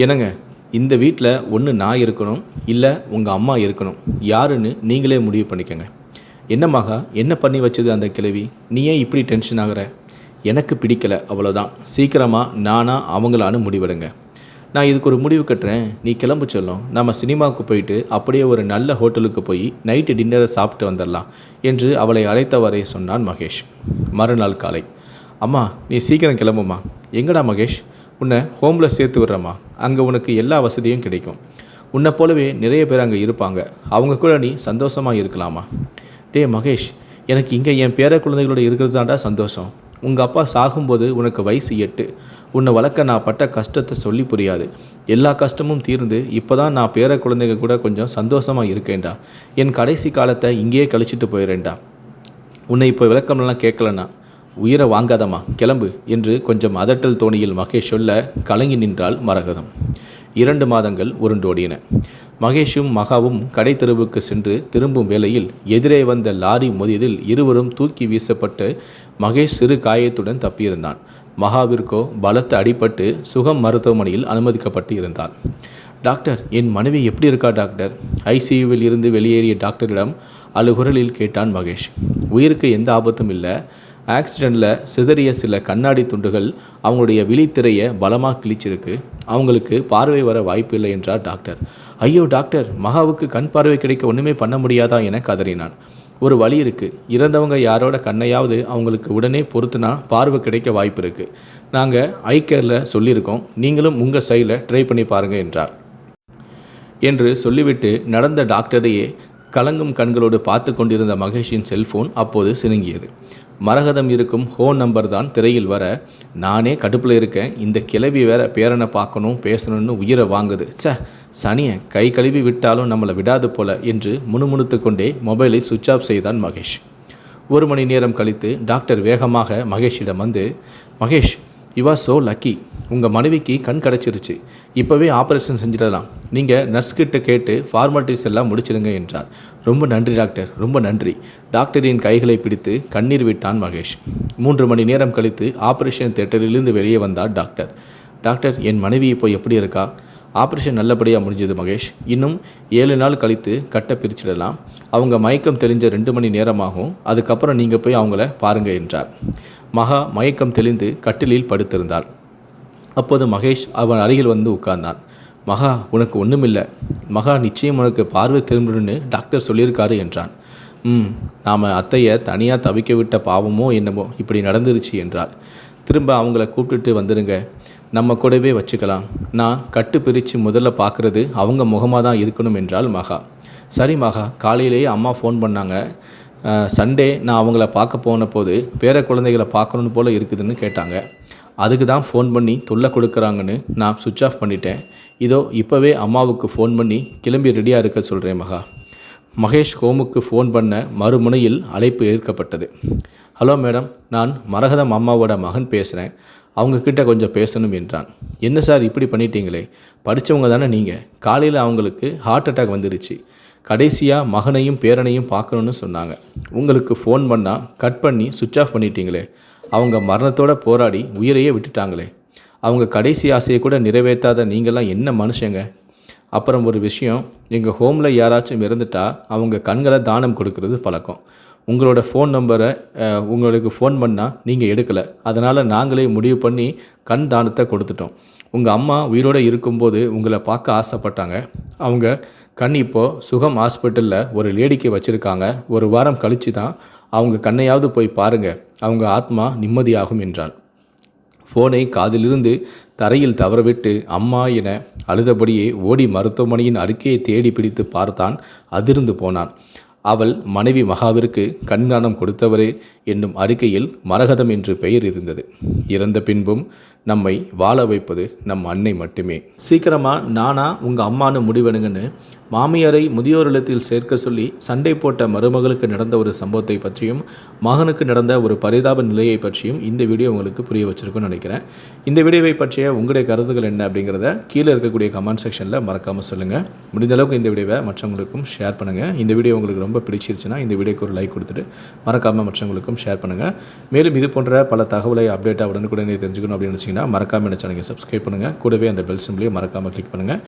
என்னங்க இந்த வீட்டில் ஒன்று நான் இருக்கணும் இல்லை உங்கள் அம்மா இருக்கணும். யாருன்னு நீங்களே முடிவு பண்ணிக்கோங்க. என்ன என்ன பண்ணி வச்சது அந்த கிழவி? நீ ஏன் இப்படி டென்ஷன் ஆகுற? எனக்கு பிடிக்கல அவ்வளோதான் சீக்கிரமாக நானா அவங்களான்னு முடிவெடுங்க. நான் இதுக்கு ஒரு முடிவு கட்டுறேன். நீ கிளம்பு சொல்லும். நம்ம சினிமாவுக்கு போயிட்டு அப்படியே ஒரு நல்ல ஹோட்டலுக்கு போய் நைட்டு டின்னரை சாப்பிட்டு வந்துடலாம் என்று அவளை அழைத்தவரை சொன்னான் மகேஷ். மறுநாள் காலை. அம்மா நீ சீக்கிரம் கிளம்புமா எங்கடா மகேஷ்? உன்னை ஹோமில் சேர்த்து விடுறம்மா. அங்கே உனக்கு எல்லா வசதியும் கிடைக்கும். உன்னை போலவே நிறைய பேர் அங்கே இருப்பாங்க. அவங்க கூட நீ சந்தோஷமாக இருக்கலாமா? டே மகேஷ் எனக்கு இங்கே என் பேர குழந்தைகளோட இருக்கிறது தான்டா சந்தோஷம். உங்கள் அப்பா சாகும்போது உனக்கு வயசு எட்டு. உன்னை வளர்க்க நான் பட்ட கஷ்டத்தை சொல்லி புரியாது. எல்லா கஷ்டமும் தீர்ந்து இப்போ தான் நான் பேர குழந்தைங்க கூட கொஞ்சம் சந்தோஷமாக இருக்கேன்டா. என் கடைசி காலத்தை இங்கேயே கழிச்சிட்டு போயிடுறேன்டா. உன்னை இப்போ விளக்கம்லாம் கேட்கலண்ணா. உயிரை வாங்காதம்மா கிளம்பு என்று கொஞ்சம் அதட்டல் தோணியில் மகேஷ் சொல்ல கலங்கி நின்றாள் மரகதம். இரண்டு மாதங்கள் உருண்டோடின. மகேஷும் மகாவும் கடை தெருவுக்கு சென்று திரும்பும் வேளையில் எதிரே வந்த லாரி மோதியதில் இருவரும் தூக்கி வீசப்பட்டு மகேஷ் சிறு காயத்துடன் தப்பியிருந்தான். மகாவிற்கோ பலத்த அடிபட்டு சுகம் மருத்துவமனையில் அனுமதிக்கப்பட்டு இருந்தார் டாக்டர் என் மனைவி எப்படி இருக்கா டாக்டர்? ஐசியூவில் இருந்து வெளியேறிய டாக்டரிடம் அலுகுரலில் கேட்டான் மகேஷ். உயிருக்கு எந்த ஆபத்தும் இல்லை. ஆக்சிடெண்ட்டில் சிதறிய சில கண்ணாடி துண்டுகள் அவங்களுடைய விழித்திரையை பலமாக கிழிச்சிருக்கு. அவங்களுக்கு பார்வை வர வாய்ப்பு இல்லை என்றார் டாக்டர். ஐயோ டாக்டர் மகாவுக்கு கண் பார்வை கிடைக்க ஒன்றுமே பண்ண முடியாதா என கதறினான். ஒரு வழி இருக்குது இறந்தவங்க யாரோட கண்ணையாவது அவங்களுக்கு உடனே பொறுத்துனா பார்வை கிடைக்க வாய்ப்பு இருக்குது நாங்கள் ஐ கேரில் சொல்லியிருக்கோம். நீங்களும் உங்கள் சைடில் ட்ரை பண்ணி பாருங்கள் என்றார். என்று சொல்லிவிட்டு நடந்த டாக்டரையே கலங்கும் கண்களோடு பார்த்து கொண்டிருந்த மகேஷின் செல்போன் அப்போது சினுங்கியது. மரகதம் இருக்கும் ஹோன் நம்பர் தான் திரையில் வர நானே கடுப்பில் இருக்கேன் இந்த கிளவி வேற பேரனை பார்க்கணும் பேசணும்னு உயிரை வாங்குது. ச சனியை கை கழுவி விட்டாலும் நம்மளை விடாது போல என்று முணுமுணுத்து கொண்டே மொபைலை சுவிட்ச் ஆஃப் செய்தான் மகேஷ். ஒரு மணி நேரம் கழித்து டாக்டர் வேகமாக மகேஷிடம் வந்து Mahesh you are so lucky உங்கள் மனைவிக்கு கண் கிடச்சிருச்சு. இப்போவே ஆப்ரேஷன் செஞ்சிடலாம். நீங்கள் நர்ஸ்கிட்ட கேட்டு ஃபார்மாலிட்டிஸ் எல்லாம் முடிச்சிடுங்க என்றார். ரொம்ப நன்றி டாக்டர். ரொம்ப நன்றி. டாக்டரின் கைகளை பிடித்து கண்ணீர் விட்டான் மகேஷ். மூன்று மணி நேரம் கழித்து ஆப்ரேஷன் தேட்டரிலிருந்து வெளியே வந்தார் டாக்டர். டாக்டர் என் மனைவி இப்போ எப்படி இருக்கா? ஆப்ரேஷன் நல்லபடியாக முடிஞ்சது மகேஷ். இன்னும் ஏழு நாள் கழித்து கட்டை பிரிச்சிடலாம். அவங்க மயக்கம் தெளிஞ்ச ரெண்டு மணி நேரமாகும். அதுக்கப்புறம் நீங்கள் போய் அவங்கள பாருங்கள் என்றார். மகா மயக்கம் தெளிந்து கட்டிலில் படுத்திருந்தாள். அப்போது மகேஷ் அவன் அருகில் வந்து உட்கார்ந்தான். மகா உனக்கு ஒன்றுமில்லை மகா நிச்சயம் உனக்கு பார்வை திரும்பணும்னு டாக்டர் சொல்லியிருக்காரு என்றான். ம் நாம் அத்தையை தனியாக தவிக்க விட்ட பாவமோ என்னமோ இப்படி நடந்துருச்சு என்றார் திரும்ப அவங்கள கூப்பிட்டுட்டு வந்துடுங்க நம்ம கூடவே வச்சுக்கலாம். நான் கட்டு பிரித்து முதல்ல பார்க்குறது அவங்க முகமாக தான் இருக்கணும் என்றால் மகா. சரி மகா காலையிலேயே அம்மா ஃபோன் பண்ணாங்க. சண்டே நான் அவங்கள பார்க்க போன போது பேர குழந்தைகளை பார்க்கணுன்னு போல் இருக்குதுன்னு கேட்டாங்க. அதுக்கு தான் ஃபோன் பண்ணி தொல்லை கொடுக்குறாங்கன்னு நான் சுவிட்ச் ஆஃப் பண்ணிட்டேன். இதோ இப்போவே அம்மாவுக்கு ஃபோன் பண்ணி கிளம்பி ரெடியாக இருக்க சொல்கிறேன் மகா. மகேஷ் ஹோமுக்கு ஃபோன் பண்ண மறுமுனையில் அழைப்பு ஏற்கப்பட்டது. ஹலோ மேடம் நான் மரகதம் அம்மாவோட மகன் பேசுகிறேன் அவங்கக்கிட்ட கொஞ்சம் பேசணும் என்றான். என்ன சார் இப்படி பண்ணிட்டீங்களே? படித்தவங்க தானே நீங்கள் காலையில் அவங்களுக்கு ஹார்ட் அட்டாக் வந்துருச்சு. கடைசியாக மகனையும் பேரனையும் பார்க்கணுன்னு சொன்னாங்க. உங்களுக்கு ஃபோன் பண்ணால் கட் பண்ணி சுவிட்ச் ஆஃப் பண்ணிட்டீங்களே. அவங்க மரணத்தோட போராடி உயிரையே விட்டுட்டாங்களே. அவங்க கடைசி ஆசையை கூட நிறைவேற்றாத நீங்களாம் என்ன மனுஷங்க? அப்புறம் ஒரு விஷயம் எங்கள் ஹோமில் யாராச்சும் இறந்துட்டா அவங்க கண்களை தானம் கொடுக்கறது பழக்கம். உங்களோட ஃபோன் நம்பரை உங்களுக்கு ஃபோன் பண்ணால் நீங்கள் எடுக்கலை. அதனால் நாங்களே முடிவு பண்ணி கண் தானத்தை கொடுத்துட்டோம். உங்கள் அம்மா உயிரோடு இருக்கும்போது உங்களை பார்க்க ஆசைப்பட்டாங்க. அவங்க கண் இப்போது சுகம் ஹாஸ்பிட்டலில் ஒரு லேடிக்கு வச்சுருக்காங்க. ஒரு வாரம் கழித்து தான் அவங்க கண்ணையாவது போய் பாருங்கள் அவங்க ஆத்மா நிம்மதியாகும் என்றாள். ஃபோனை காதிலிருந்து தரையில் தவறவிட்டு அம்மா என அழுதபடியே ஓடி மருத்துவமனையின் அறிக்கையை தேடி பிடித்து பார்த்தான். அதிர்ந்து போனான். அவள் மனைவி மகாவிற்கு கண்தானம் கொடுத்தவரே என்னும் அறிக்கையில் மரகதம் என்று பெயர் இருந்தது. இறந்த பின்பும் நம்மை வாழ வைப்பது நம் அன்னை மட்டுமே. சீக்கிரமாக நானா உங்கள் அம்மானு முடிவெடுங்கன்னு மாமியாரை முதியோர் இல்லத்தில் சேர்க்க சொல்லி சண்டை போட்ட மருமகளுக்கு நடந்த ஒரு சம்பவத்தை பற்றியும் மகனுக்கு நடந்த ஒரு பரிதாப நிலையை பற்றியும் இந்த வீடியோ உங்களுக்கு புரிய வச்சிருக்குன்னு நினைக்கிறேன். இந்த வீடியோவை பற்றிய உங்களுடைய கருத்துக்கள் என்ன அப்படிங்கிறத கீழே இருக்கக்கூடிய கமெண்ட் செக்ஷனில் மறக்காமல் சொல்லுங்கள் முடிந்த அளவுக்கு இந்த வீடியோவை மற்றவங்களுக்கும் ஷேர் பண்ணுங்கள் இந்த வீடியோ உங்களுக்கு ரொம்ப பிடிச்சிருச்சுன்னா இந்த வீடியோக்கு ஒரு லைக் கொடுத்துட்டு மறக்காமல் மற்றவங்களுக்கும் ஷேர் பண்ணுங்கள் மேலும் இது போன்ற பல தகவலை அப்டேட்டாக உடனுக்குடனே தெரிஞ்சுக்கணும் அப்படின்னு நினச்சிங்கன்னா மறக்காமல் என்ன சேனலை சப்ஸ்கிரைப் பண்ணுங்கள் கூடவே அந்த பெல் சிம்பிளையும் மறக்காமல் கிளிக் பண்ணுங்கள்